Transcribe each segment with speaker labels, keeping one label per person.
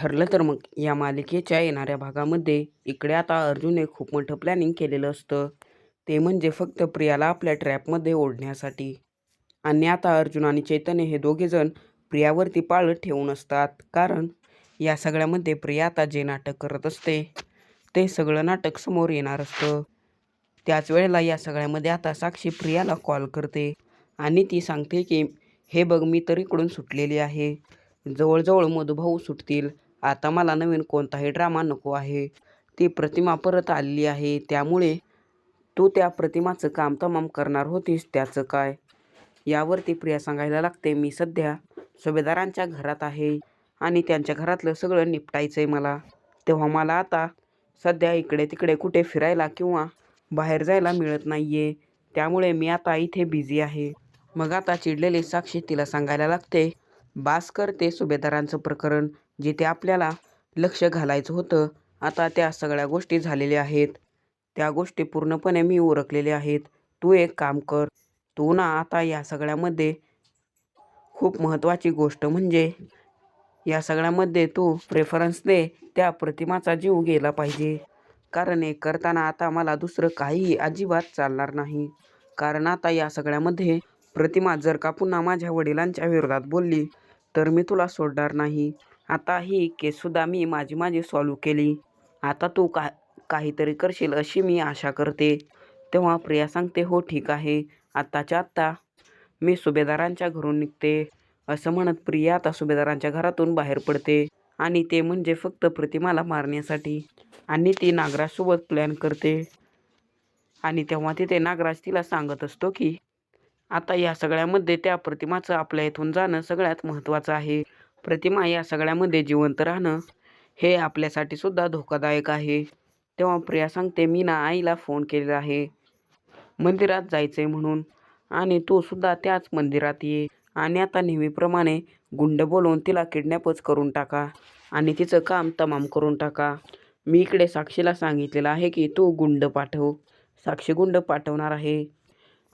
Speaker 1: ठरलं तर मग या मालिकेच्या येणाऱ्या भागामध्ये इकडे आता अर्जुनने खूप मोठं प्लॅनिंग केलेलं असतं. ते म्हणजे फक्त प्रियाला आपल्या ट्रॅपमध्ये ओढण्यासाठी. आणि आता अर्जुन आणि चैतन्य हे दोघेजण प्रियावरती पाळत ठेवून असतात. कारण या सगळ्यामध्ये प्रिया आता जे नाटक करत असते ते सगळं नाटक समोर येणार असतं. त्याच वेळेला या सगळ्यामध्ये आता साक्षी प्रियाला कॉल करते आणि ती सांगते की हे बघ मी तर इकडून सुटलेली आहे. जवळजवळ मधुभाऊ सुटतील. आता मला नवीन कोणताही ड्रामा नको आहे. ती प्रतिमा परत आलेली आहे. त्यामुळे तू त्या प्रतिमाचं काम तमाम करणार होतीस त्याचं काय? यावरती प्रिया सांगायला लागते मी सध्या सुभेदारांच्या घरात आहे आणि त्यांच्या घरातलं सगळं निपटायचं आहे मला. तेव्हा मला आता सध्या इकडे तिकडे कुठे फिरायला किंवा बाहेर जायला मिळत नाही आहे त्यामुळे मी आता इथे बिझी आहे. मग आता चिडलेली साक्षी तिला सांगायला लागते बास करते सुभेदारांचं प्रकरण. जिथे आपल्याला लक्ष घालायचं होतं आता त्या सगळ्या गोष्टी झालेल्या आहेत. त्या गोष्टी पूर्णपणे मी उरकलेल्या आहेत. तू एक काम कर. तू ना आता या सगळ्यामध्ये खूप महत्त्वाची गोष्ट म्हणजे या सगळ्यामध्ये तू प्रेफरन्स दे त्या प्रतिमाचा जीव गेला पाहिजे. कारण हे करताना आता मला दुसरं काहीही अजिबात चालणार नाही. कारण आता या सगळ्यामध्ये प्रतिमा जर का पुन्हा माझ्या वडिलांच्या विरोधात बोलली तर मी तुला सोडणार नाही. आता ही केससुद्धा मी माझी माझी सॉल्व केली. आता तू का काहीतरी करशील अशी मी आशा करते. तेव्हा प्रिया सांगते हो ठीक आहे. आत्ताच्या आत्ता मी सुभेदारांच्या घरून निघते. असं म्हणत प्रिया आता सुभेदारांच्या घरातून बाहेर पडते आणि ते म्हणजे फक्त प्रतिमाला मारण्यासाठी. आणि ती नागराजसोबत प्लॅन करते. आणि तेव्हा तिथे नागराज तिला सांगत असतो की आता या सगळ्यामध्ये त्या प्रतिमाचं आपल्या इथून जाणं सगळ्यात महत्त्वाचं आहे. प्रतिमा या सगळ्यामध्ये जिवंत राहणं हे आपल्यासाठी सुद्धा धोकादायक आहे. तेव्हा प्रिया सांगते मी ना आईला फोन केलेला आहे. मंदिरात जायचं आहे म्हणून. आणि तू सुद्धा त्याच मंदिरात ये. आणि आता नेहमीप्रमाणे गुंड बोलवून तिला किडनॅपच करून टाका. आणि तिचं काम तमाम करून टाका. मी इकडे साक्षीला सांगितलेलं आहे की तू गुंड पाठव. साक्षी गुंड पाठवणार आहे.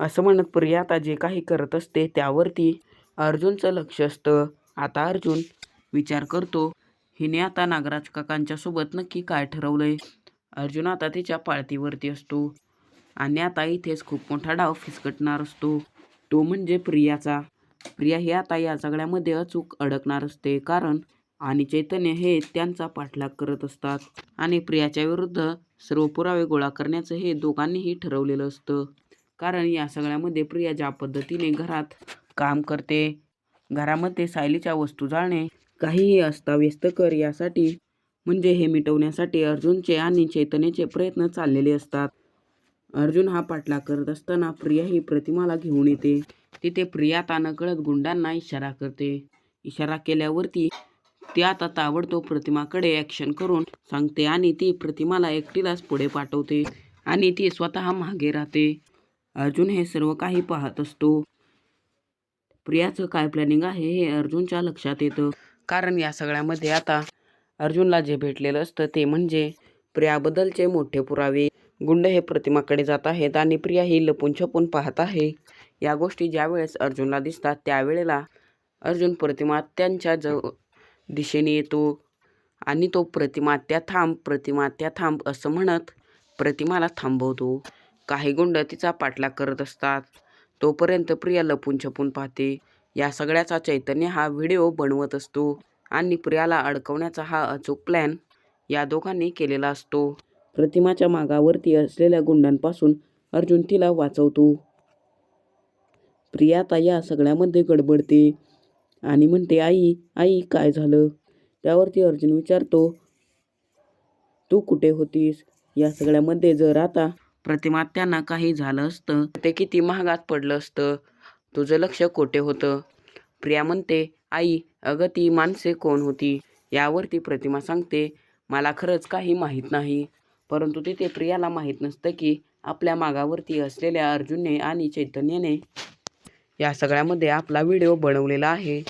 Speaker 1: असं म्हणत प्रिया आता जे काही करत असते त्यावरती अर्जुनचं लक्ष असतं. आता अर्जुन विचार करतो हिने आता नागराज काकांच्या सोबत नक्की काय ठरवलंय? अर्जुन आता तिच्या पाळतीवरती असतो आणि आता इथेच खूप मोठा डाव फिसकटणार असतो. तो म्हणजे प्रियाचा. प्रिया ही आता या सगळ्यामध्ये अचूक अडकणार असते कारण आणि चैतन्य हे त्यांचा पाठलाग करत असतात आणि प्रियाच्या विरुद्ध सर्व पुरावे गोळा करण्याचं हे दोघांनीही ठरवलेलं असतं. कारण या सगळ्यामध्ये प्रिया ज्या पद्धतीने घरात काम करते घरामध्ये सायलीच्या वस्तू जाळणे काहीही अस्ताव्यस्त कर यासाठी म्हणजे हे मिटवण्यासाठी अर्जुनचे आणि चैतन्याचे प्रयत्न चाललेले असतात. अर्जुन हा पाठलाग करत असताना प्रिया ही प्रतिमाला घेऊन येते. तिथे प्रिया तानकळत गुंडांना इशारा करते. इशारा केल्यावरती ती आता ताबडतोब प्रतिमाकडे ॲक्शन करून सांगते आणि ती प्रतिमाला एकटीलाच पुढे पाठवते आणि ती स्वतः मागे राहते. अर्जुन हे सर्व काही पाहत असतो. प्रियाचं काय प्लॅनिंग आहे हे अर्जुनच्या लक्षात येतं. कारण या सगळ्यामध्ये आता अर्जुनला जे भेटलेलं असतं ते म्हणजे प्रियाबद्दलचे मोठे पुरावे. गुंड हे प्रतिमाकडे जात आहेत आणि प्रिया ही लपून छपून पाहत आहे. या गोष्टी ज्यावेळेस अर्जुनला दिसतात त्यावेळेला अर्जुन प्रतिमा त्यांच्या जव दिशेने येतो. आणि तो प्रतिमा त्या थांब प्रतिमा त्या थांब असं म्हणत प्रतिमाला थांबवतो. काही गुंड तिचा पाठलाग करत असतात. तोपर्यंत प्रिया लपून छपून पाहते. या सगळ्याचा चैतन्य हा व्हिडिओ बनवत असतो आणि प्रियाला अडकवण्याचा हा अचूक प्लॅन या दोघांनी केलेला असतो. प्रतिमाच्या मागावरती असलेल्या गुंडांपासून अर्जुन तिला वाचवतो. प्रिया आता या सगळ्यामध्ये गडबडते आणि म्हणते आई आई काय झालं? त्यावरती अर्जुन विचारतो तू कुठे होतीस? या सगळ्यामध्ये जर आता प्रतिमा त्यांना काही झालं असतं. ते किती महागात पडलं असतं? तुझं लक्ष कोठे होतं? प्रिया म्हणते आई अगं ती माणसे कोण होती? यावरती प्रतिमा सांगते मला खरंच काही माहीत नाही. परंतु तिथे प्रियाला माहीत नसतं की आपल्या मागावरती असलेल्या अर्जुनने आणि चैतन्यने या सगळ्यामध्ये आपला व्हिडिओ बनवलेला आहे.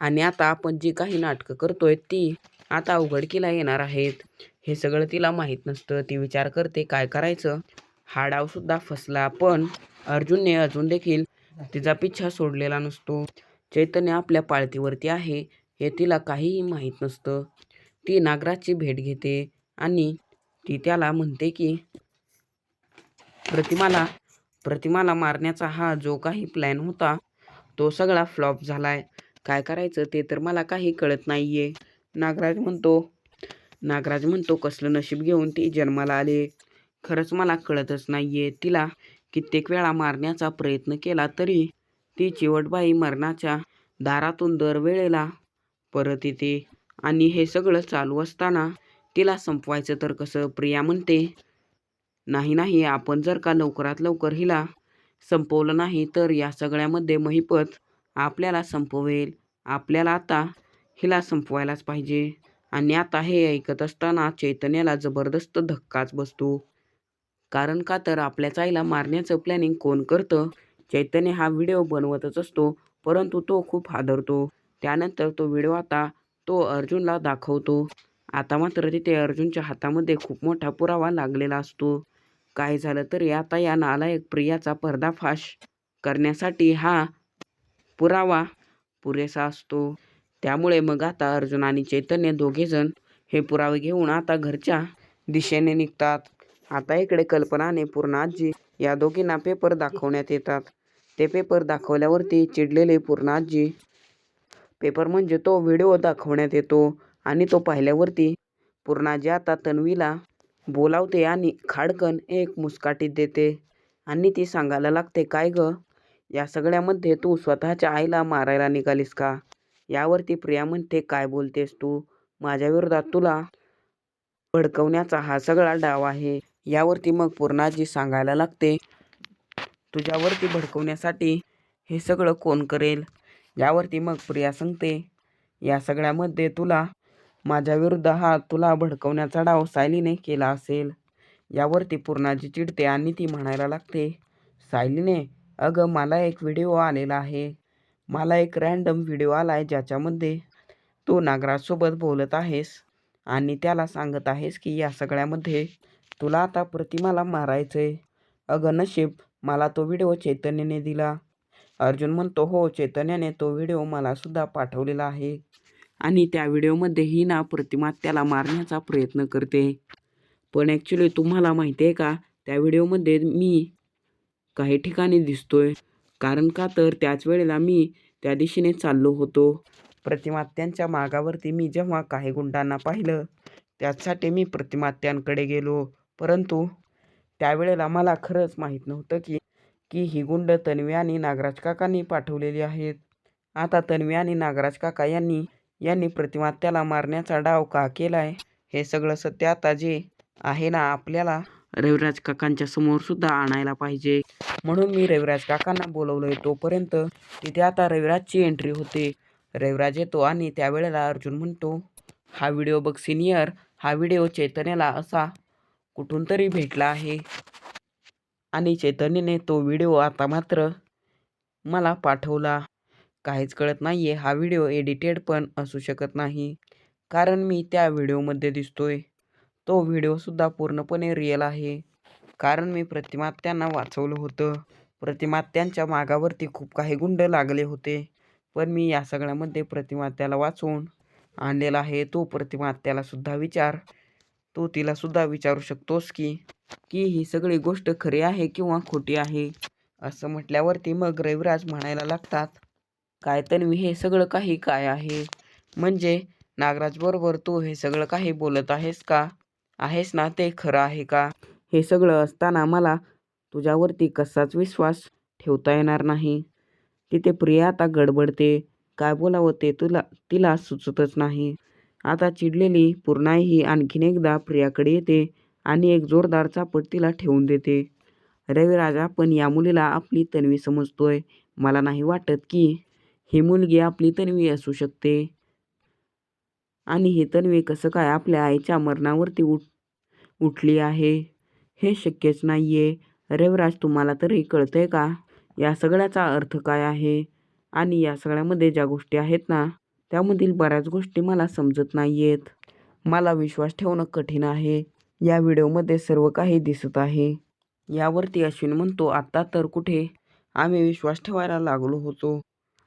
Speaker 1: आणि आता आपण जी काही नाटकं करतोय ती आता उघडकीला येणार आहेत. हे सगळं तिला माहीत नसतं. ती विचार करते काय करायचं? हा डावसुद्धा फसला. पण अर्जुनने अजून देखील तिचा पिच्छा सोडलेला नसतो. चैतन्य आपल्या पाळतीवरती आहे हे तिला काहीही माहीत नसतं. ती नागराजची भेट घेते आणि ती त्याला म्हणते की प्रतिमाला प्रतिमाला मारण्याचा हा जो काही प्लॅन होता तो सगळा फ्लॉप झालाय. काय करायचं ते तर मला काही कळत नाहीये. नागराज म्हणतो नागराज म्हणतो कसलं नशीब घेऊन ती जन्माला आले. खरंच मला कळतच नाहीये. तिला कित्येक वेळा मारण्याचा प्रयत्न केला तरी ती चिवटबाई मरणाच्या दारातून दरवेळेला परत येते. आणि हे सगळं चालू असताना तिला संपवायचं तर कसं? प्रिया म्हणते नाही नाही आपण जर का लवकरात लवकर हिला संपवलं नाही तर या सगळ्यामध्ये महिपत आपल्याला संपवेल. आपल्याला आता हिला संपवायलाच पाहिजे. आणि आता हे ऐकत असताना चैतन्याला जबरदस्त धक्काच बसतो. कारण का तर आपल्याच आईला मारण्याचं प्लॅनिंग कोण करतं? चैतन्य हा व्हिडिओ बनवतच असतो परंतु तो खूप हादरतो. त्यानंतर तो व्हिडिओ आता तो अर्जुनला दाखवतो. आता मात्र तिथे अर्जुनच्या हातामध्ये खूप मोठा पुरावा लागलेला असतो. काय झालं तरी आता या नालायक प्रियाचा पर्दाफाश करण्यासाठी हा पुरावा पुरेसा असतो. त्यामुळे मग आता अर्जुन आणि चैतन्य दोघेजण हे पुरावे घेऊन आता घरच्या दिशेने निघतात. आता इकडे कल्पना आणि पूर्णा आजी या दोघींना पेपर दाखवण्यात येतात. ते पेपर दाखवल्यावरती चिडलेले पूर्णा आजी पेपर म्हणजे तो व्हिडिओ दाखवण्यात येतो आणि तो पाहिल्यावरती पूर्णाजी आता तन्वीला बोलावते आणि खाडकन एक मुस्काटीत देते आणि ती सांगायला लागते काय ग या सगळ्यामध्ये तू स्वतःच्या आईला मारायला निघालीस का? यावरती प्रिया म्हणते काय बोलतेस तू? माझ्या विरोधात तुला भडकवण्याचा हा सगळा डाव आहे. यावरती मग पूर्णाजी सांगायला लागते तुझ्यावरती भडकवण्यासाठी हे सगळं कोण करेल यावरती मग प्रिया सांगते या सगळ्यामध्ये तुला माझ्या विरुद्ध हा तुला भडकवण्याचा डाव सायलीने केला असेल यावरती पूर्णाजी चिडते आणि ती म्हणायला लागते सायलीने अगं मला एक व्हिडिओ आलेला आहे. मला एक रॅन्डम व्हिडिओ आला आहे ज्याच्यामध्ये तू नागराजसोबत बोलत आहेस आणि त्याला सांगत आहेस की या सगळ्यामध्ये तुला आता प्रतिमाला मारायचं आहे अगं नशीब मला तो व्हिडिओ चैतन्याने दिला. अर्जुन म्हणतो हो चैतन्याने तो व्हिडिओ मलासुद्धा पाठवलेला आहे. आणि त्या व्हिडिओमध्ये ही ना प्रतिमा त्याला मारण्याचा प्रयत्न करते. पण ॲक्च्युली तुम्हाला माहिती आहे का त्या व्हिडिओमध्ये मी काही ठिकाणी दिसतोय. कारण का तर त्याच वेळेला मी त्या दिशेने चाललो होतो. प्रतिमात्यांच्या मागावरती मी जेव्हा काही गुंडांना पाहिलं त्यासाठी मी प्रतिमात्यांकडे गेलो. परंतु त्यावेळेला मला खरंच माहीत नव्हतं की की ही गुंड तन्वी आणि नागराज काकांनी पाठवलेली आहेत. आता तन्वी आणि नागराज काका यांनी यांनी प्रतिमात्याला मारण्याचा डाव का केलाय हे सगळं सत्य आता जे आहे ना आपल्याला रविराज काकांच्या समोर सुद्धा आणायला पाहिजे. म्हणून मी रविराज काकांना बोलवलंय तोपर्यंत तिथे आता रविराजची एंट्री होते. रविराज येतो आणि त्यावेळेला अर्जुन म्हणतो हा व्हिडिओ बघ सिनियर हा व्हिडिओ चैतन्याला असा कुठून तरी भेटला आहे. आणि चैतन्यने तो व्हिडिओ आता मात्र मला पाठवला. काहीच कळत नाही आहे हा व्हिडिओ एडिटेड पण असू शकत नाही. कारण मी त्या व्हिडिओमध्ये दिसतोय. तो व्हिडिओसुद्धा पूर्णपणे रिअल आहे. कारण मी प्रतिमात्यांना वाचवलं होतं. प्रतिमात्यांच्या मागावरती खूप काही गुंड लागले होते. पण मी या सगळ्यामध्ये प्रतिमात्याला वाचवून आणलेला आहे. तो प्रतिमात्यालासुद्धा विचार. तू तिला सुद्धा विचारू शकतोस की की ही सगळी गोष्ट खरी आहे किंवा खोटी आहे? असं म्हटल्यावरती मग रविराज म्हणायला लागतात काय तन्वी हे सगळं काही काय आहे? म्हणजे नागराज बरोबर तू हे सगळं काही बोलत आहेस का? आहेस ना ते खरं आहे का? हे सगळं असताना मला तुझ्यावरती कसाच विश्वास ठेवता येणार नाही? तिथे प्रिया आता गडबडते. काय बोलावं ते तुला तिला सुचतच नाही. आता चिडलेली पूर्णाही आणखीन एकदा प्रियाकडे येते आणि एक जोरदार चापट तिला ठेवून देते. रविराज आपण या मुलीला आपली तन्वी समजतोय. मला नाही वाटत की ही मुलगी आपली तन्वी असू शकते. आणि ही तन्वी कसं काय आपल्या आईच्या मरणावरती उठ उठली आहे? हे शक्यच नाही आहे रविराज तुम्हाला तरी कळतंय का? या सगळ्याचा अर्थ काय आहे? आणि या सगळ्यामध्ये ज्या गोष्टी आहेत ना त्यामधील बऱ्याच गोष्टी मला समजत नाही आहेत मला विश्वास ठेवणं कठीण आहे. या व्हिडिओमध्ये सर्व काही दिसत आहे. यावरती अश्विन म्हणतो आत्ता तर कुठे? आम्ही विश्वास ठेवायला लागलो होतो.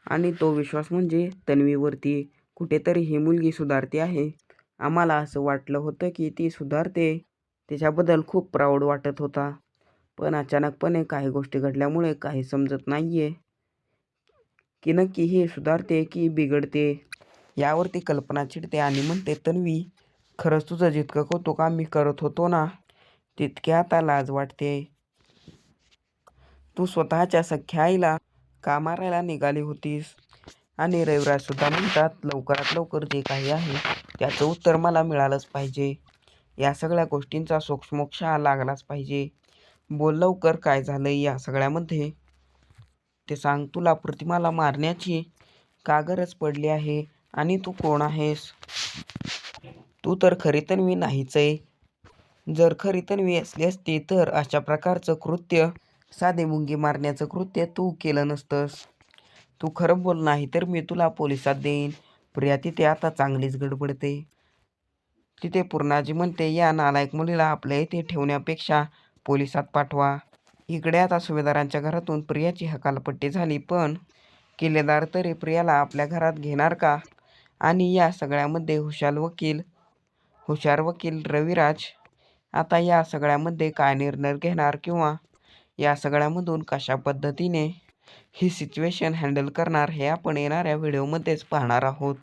Speaker 1: आणि तो विश्वास म्हणजे तन्वीवरती. कुठेतरी ही मुलगी सुधारते आहे. आम्हाला असं वाटलं होतं की ती सुधारते. तिच्याबद्दल खूप प्राऊड वाटत होता. पण अचानकपणे काही गोष्टी घडल्यामुळे काही समजत नाही आहे की नक्की ही सुधारते की बिघडते? यावरती कल्पना चिडते आणि म्हणते तन्वी खरंच तुझं जितकं कौतुक आम्ही करत होतो ना तितके आता लाज वाटते तू स्वतःच्या सख्या आईला का मारायला निघाली होतीस आणि रविराजसुद्धा म्हणतात लवकरात लवकर जे काही आहे त्याचं उत्तर मला मिळालंच पाहिजे. या सगळ्या गोष्टींचा सोक्षमोक्ष हा लागलाच पाहिजे. बोल लवकर काय झालं या सगळ्यामध्ये. ते सांग तुला प्रतिमाला मारण्याची का गरज पडली आहे? आणि तू कोण आहेस? तू तर खरी तन्वी नाहीच आहे. जर खरी तन्वी असली असती तर अशा प्रकारचं कृत्य साधे मुंगी मारण्याचं कृत्य तू केलं नसतंस. तू खरं बोल नाही तर मी तुला पोलिसात देईन. प्रिया तिथे आता चांगलीच गडबडते तिथे पूर्णाजी म्हणते या नालायक मुलीला आपल्या इथे ठेवण्यापेक्षा पोलिसात पाठवा. इकडे आता सुभेदारांच्या घरातून प्रियाची हकालपट्टी झाली पण किल्लेदार तरी प्रियाला आपल्या घरात घेणार का? आणि या सगळ्यामध्ये हुशार वकील हुशार वकील रविराज. आता या सगळ्यामध्ये काय निर्णय घेणार किंवा या सगळ्यामधून कशा पद्धतीने ही सिच्युएशन हँडल करणार हे आपण येणाऱ्या व्हिडिओमध्येच पाहणार आहोत.